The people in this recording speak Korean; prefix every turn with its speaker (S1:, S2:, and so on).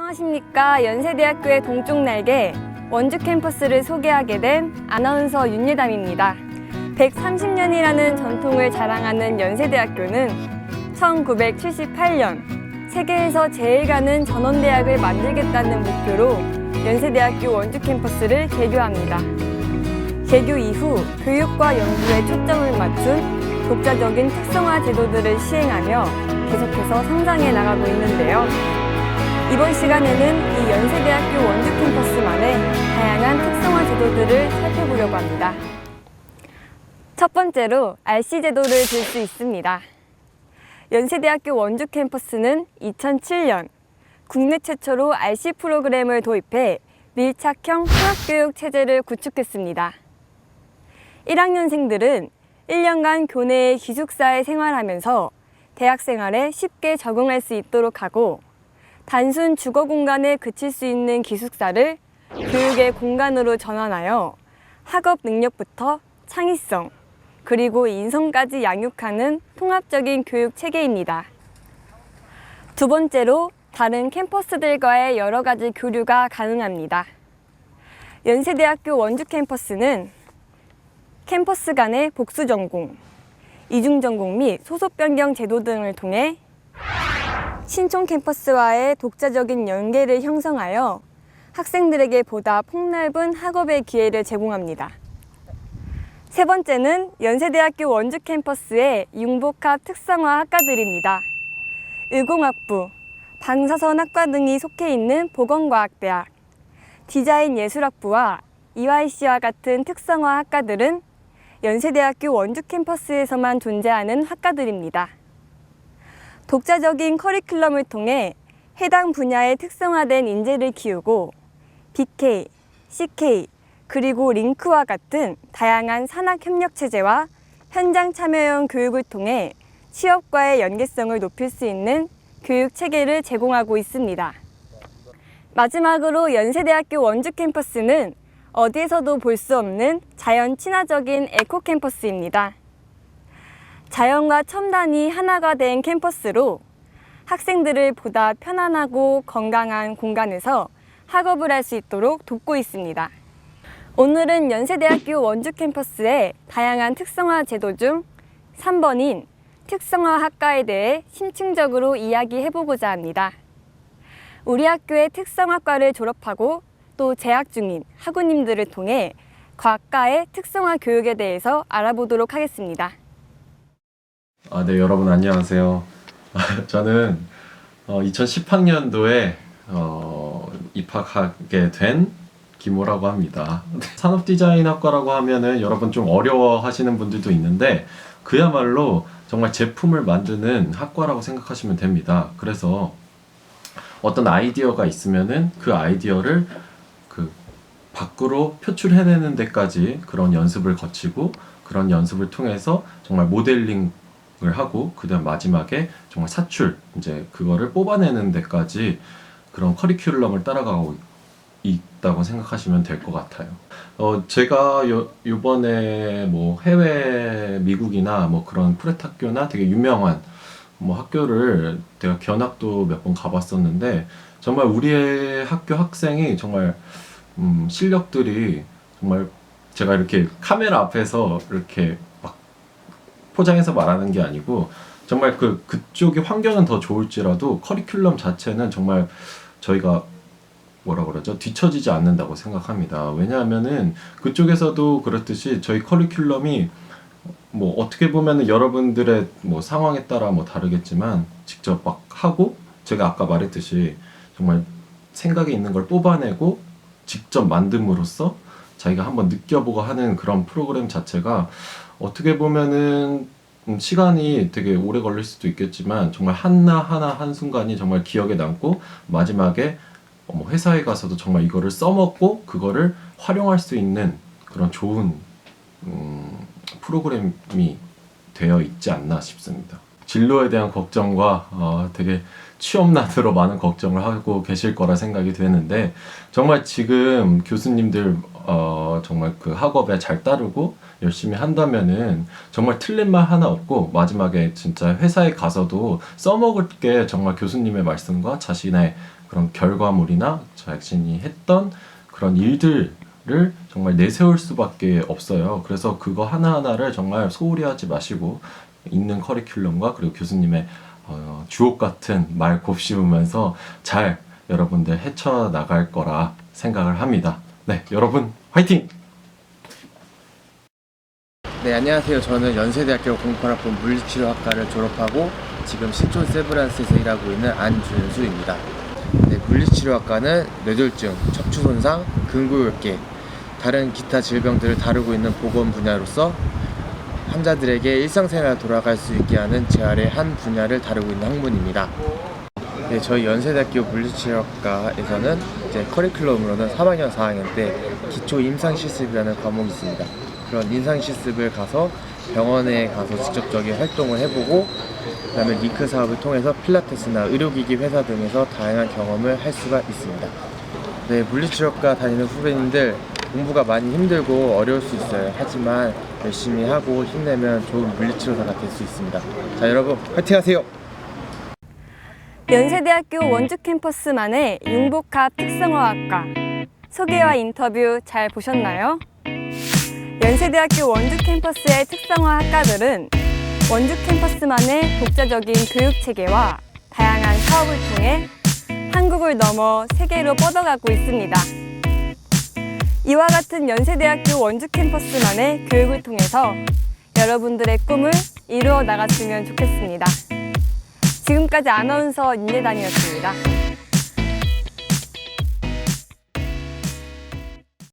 S1: 안녕하십니까. 연세대학교의 동쪽 날개 원주 캠퍼스를 소개하게 된 아나운서 윤예담입니다. 130년이라는 전통을 자랑하는 연세대학교는 1978년 세계에서 제일 가는 전원대학을 만들겠다는 목표로 연세대학교 원주 캠퍼스를 개교합니다. 개교 이후 교육과 연구에 초점을 맞춘 독자적인 특성화 제도들을 시행하며 계속해서 성장해 나가고 있는데요. 이번 시간에는 이 연세대학교 원주 캠퍼스만의 다양한 특성화 제도들을 살펴보려고 합니다. 첫 번째로 RC 제도를 들 수 있습니다. 연세대학교 원주 캠퍼스는 2007년 국내 최초로 RC 프로그램을 도입해 밀착형 통합교육 체제를 구축했습니다. 1학년생들은 1년간 교내의 기숙사에 생활하면서 대학 생활에 쉽게 적응할 수 있도록 하고 단순 주거 공간에 그칠 수 있는 기숙사를 교육의 공간으로 전환하여 학업 능력부터 창의성, 그리고 인성까지 양육하는 통합적인 교육 체계입니다. 두 번째로 다른 캠퍼스들과의 여러 가지 교류가 가능합니다. 연세대학교 원주 캠퍼스는 캠퍼스 간의 복수 전공, 이중 전공 및 소속 변경 제도 등을 통해 신촌 캠퍼스와의 독자적인 연계를 형성하여 학생들에게 보다 폭넓은 학업의 기회를 제공합니다. 세 번째는 연세대학교 원주 캠퍼스의 융복합 특성화 학과들입니다. 의공학부, 방사선학과 등이 속해 있는 보건과학대학, 디자인 예술학부와 EYC와 같은 특성화 학과들은 연세대학교 원주 캠퍼스에서만 존재하는 학과들입니다. 독자적인 커리큘럼을 통해 해당 분야의 특성화된 인재를 키우고 BK, CK, 그리고 링크와 같은 다양한 산학 협력 체제와 현장 참여형 교육을 통해 취업과의 연계성을 높일 수 있는 교육 체계를 제공하고 있습니다. 마지막으로 연세대학교 원주 캠퍼스는 어디에서도 볼 수 없는 자연 친화적인 에코 캠퍼스입니다. 자연과 첨단이 하나가 된 캠퍼스로 학생들을 보다 편안하고 건강한 공간에서 학업을 할 수 있도록 돕고 있습니다. 오늘은 연세대학교 원주 캠퍼스의 다양한 특성화 제도 중 3번인 특성화 학과에 대해 심층적으로 이야기해보고자 합니다. 우리 학교의 특성학과를 졸업하고 또 재학 중인 학우님들을 통해 과학과의 특성화 교육에 대해서 알아보도록 하겠습니다.
S2: 아, 네, 여러분 안녕하세요. 저는 어, 2010학년도에 어, 입학하게 된 김호라고 합니다. 산업 디자인 학과라고 하면은 여러분 좀 어려워 하시는 분들도 있는데 그야말로 정말 제품을 만드는 학과라고 생각하시면 됩니다. 그래서 어떤 아이디어가 있으면은 그 아이디어를 그 밖으로 표출해내는 데까지 그런 연습을 거치고 그런 연습을 통해서 정말 모델링 을 하고 그다음 마지막에 정말 사출 이제 그거를 뽑아내는 데까지 그런 커리큘럼을 따라가고 있다고 생각하시면 될 것 같아요. 어 제가 요 요번에 뭐 해외 미국이나 뭐 그런 프렛 학교나 되게 유명한 뭐 학교를 제가 견학도 몇 번 가봤었는데 정말 우리의 학교 학생이 정말 음, 실력들이 정말 제가 이렇게 카메라 앞에서 이렇게 막 포장해서 말하는 게 아니고 정말 그 그쪽의 환경은 더 좋을지라도 커리큘럼 자체는 정말 저희가 뭐라 그러죠 뒤처지지 않는다고 생각합니다. 왜냐하면은 그쪽에서도 그렇듯이 저희 커리큘럼이 뭐 어떻게 보면은 여러분들의 뭐 상황에 따라 뭐 다르겠지만 직접 막 하고 제가 아까 말했듯이 정말 생각에 있는 걸 뽑아내고 직접 만듦으로써 자기가 한번 느껴보고 하는 그런 프로그램 자체가 어떻게 보면은 음, 시간이 되게 오래 걸릴 수도 있겠지만 정말 하나 하나 한 순간이 정말 기억에 남고 마지막에 어, 뭐 회사에 가서도 정말 이거를 써먹고 그거를 활용할 수 있는 그런 좋은 음, 프로그램이 되어 있지 않나 싶습니다. 진로에 대한 걱정과 어, 되게 취업난으로 많은 걱정을 하고 계실 거라 생각이 되는데 정말 지금 교수님들 어, 정말 그 학업에 잘 따르고 열심히 한다면은 정말 틀린 말 하나 없고 마지막에 진짜 회사에 가서도 써먹을 게 정말 교수님의 말씀과 자신의 그런 결과물이나 자신이 했던 그런 일들을 정말 내세울 수밖에 없어요. 그래서 그거 하나하나를 정말 소홀히 하지 마시고 있는 커리큘럼과 그리고 교수님의 어, 주옥 같은 말 곱씹으면서 잘 여러분들 헤쳐 나갈 거라 생각을 합니다. 네, 여러분 화이팅!
S3: 네, 안녕하세요. 저는 연세대학교 공파학번 물리치료학과를 졸업하고 지금 신촌 세브란스에서 일하고 있는 안준수입니다. 네, 물리치료학과는 뇌졸중, 척추 손상, 근구율계, 다른 기타 질병들을 다루고 있는 보건 분야로서 환자들에게 일상생활 돌아갈 수 있게 하는 재활의 한 분야를 다루고 있는 학문입니다. 네, 저희 연세대학교 물리치료학과에서는 이제 커리큘럼으로는 3학년, 4학년 때 기초 임상 실습이라는 과목이 있습니다. 그런 임상 실습을 가서 병원에 가서 직접적인 활동을 해보고 그다음에 링크 사업을 통해서 필라테스나 의료기기 회사 등에서 다양한 경험을 할 수가 있습니다. 네, 물리치료과 다니는 후배님들 공부가 많이 힘들고 어려울 수 있어요. 하지만 열심히 하고 힘내면 좋은 물리치료사가 될 수 있습니다. 자, 여러분 화이팅 하세요.
S1: 연세대학교 원주 캠퍼스만의 융복합 특성화학과 소개와 인터뷰 잘 보셨나요? 연세대학교 원주 캠퍼스의 특성화 학과들은 원주 캠퍼스만의 독자적인 교육 체계와 다양한 사업을 통해 한국을 넘어 세계로 뻗어가고 있습니다. 이와 같은 연세대학교 원주 캠퍼스만의 교육을 통해서 여러분들의 꿈을 이루어 나갔으면 좋겠습니다. 지금까지 아나운서 윤예단이었습니다.